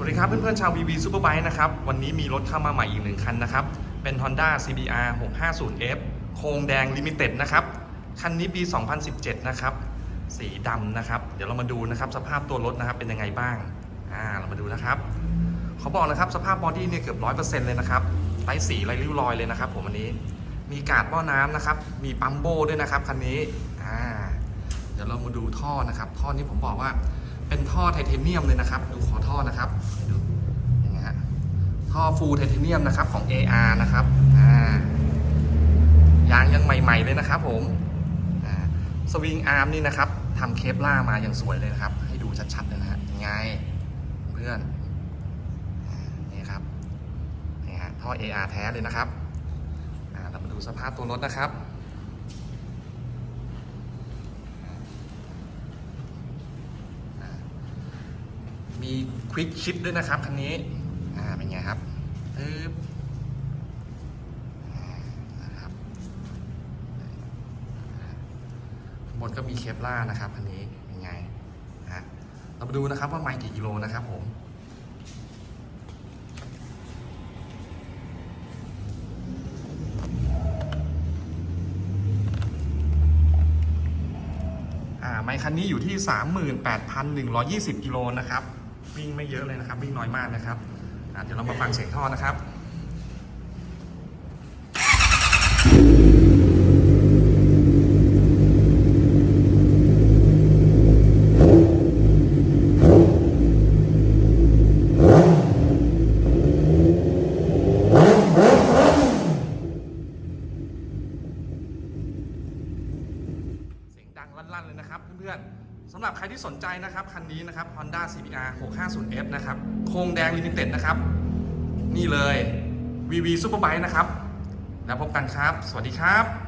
สวัสดีครับเพื่อนๆชาว VV Superbike นะครับวันนี้มีรถเข้ามาใหม่อีกหนึ่งคันนะครับ เป็น Honda CBR 650F โครงแดง Limited นะครับ คันนี้ปี 2017 นะครับ สีดำนะครับ เดี๋ยวเรามาดูนะครับสภาพตัวรถนะครับเป็นยังไงบ้างอ่าเรามาดูนะครับเขาบอกนะครับสภาพบอดี้เนี่ยเกือบร้อยเลยนะครับไร้สีไร้ริ้วรอยเลยนะครับ ผมอันนี้มีกาดหม้อน้ำนะครับ มีปั๊มโบด้วยนะครับคันนี้อ่าเดี๋ยวเรามาดูท่อนะครับ ท่อนี้ผมบอกว่า เป็นท่อไทเทเนียมเลยนะครับ ดูขอท่อนะครับดูอยังไงฮะท่อฟูลไทเทเนียมนะครับของ AR นะครับอ่ายางยังใหม่ ๆ เลยนะครับผมอ่าสวิงอาร์มนี่นะครับทำเคปล่ามาอย่างสวยเลยนะครับ ให้ดูชัดๆเลยนะฮะยังไงเพื่อนอ่านี่ครับนี่ฮะท่อ AR แท้เลยนะครับอ่าเรามาดูสภาพตัวรถนะครับ มีควิกชิปด้วยนะครับคันนี้ อ่า เป็นไงครับปึ๊บนะครับบนก็มีเคปล่าร์นะครับคันนี้ เป็นไงฮะเรามาดูนะครับว่าไมล์กี่กิโลนะครับผมอ่าไมค์คันนี้อยู่ที่ 38,120 กิโลนะครับ วิ่งไม่เยอะเลยนะครับ วิ่งน้อยมากนะครับเดี๋ยวเรามาฟังเสียงท่อนะครับเสียงดังลั่นๆเลยนะครับเพื่อนๆ สำหรับใครที่สนใจนะครับ คันนี้นะครับ Honda CBR 650F นะครับ โครงแดงลิมิเต็ดนะครับ นี่เลย VV Superbike นะครับ แล้วพบกันครับ สวัสดีครับ